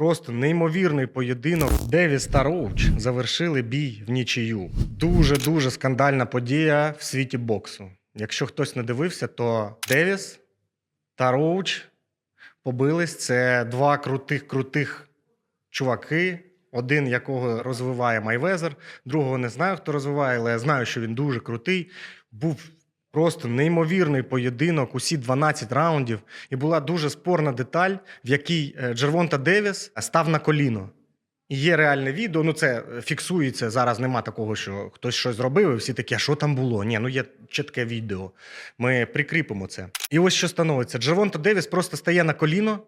Просто неймовірний поєдинок. Девіс та Роуч завершили бій в нічию. Дуже дуже скандальна подія в світі боксу. Якщо хтось не дивився, то Девіс та Роуч побились. Це два крутих крутих чуваки. Один, якого розвиває Майвезер, другого не знаю, хто розвиває, але я знаю, що він дуже крутий. Був просто неймовірний поєдинок, усі 12 раундів. І була дуже спорна деталь, в якій е, Джервонта Девіс став на коліно. І є реальне відео, ну це е, фіксується. Зараз нема такого, що хтось щось зробив, і всі такі, а що там було? Ні, ну є чітке відео. Ми прикріпимо це. І ось що становиться: Джервонта Девіс просто стає на коліно,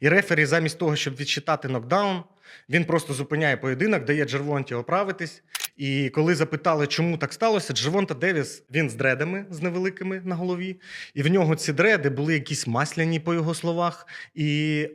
і рефері, замість того, щоб відчитати нокдаун, він просто зупиняє поєдинок, дає Джервонті оправитись. І коли запитали, чому так сталося, Дживонта Девіс він з дредами з невеликими на голові, і в нього ці дреди були якісь масляні, по його словах. І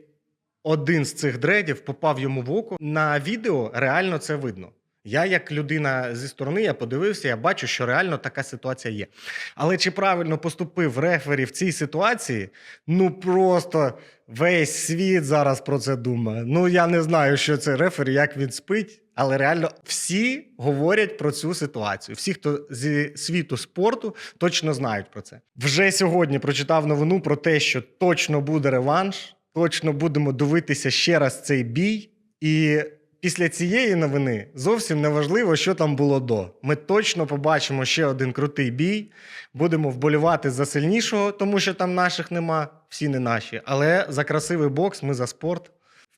один з цих дредів попав йому в око. На відео реально це видно. Я, як людина зі сторони, я подивився, я бачу, що реально така ситуація є. Але чи правильно поступив рефері в цій ситуації? Ну просто весь світ зараз про це думає. Ну я не знаю, що це рефері, як він спить. Але реально всі говорять про цю ситуацію. Всі, хто зі світу спорту, точно знають про це. Вже сьогодні прочитав новину про те, що точно буде реванш, точно будемо дивитися ще раз цей бій. І після цієї новини зовсім не важливо, що там було до. Ми точно побачимо ще один крутий бій. Будемо вболівати за сильнішого, тому що там наших нема, всі не наші. Але за красивий бокс ми за спорт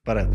вперед.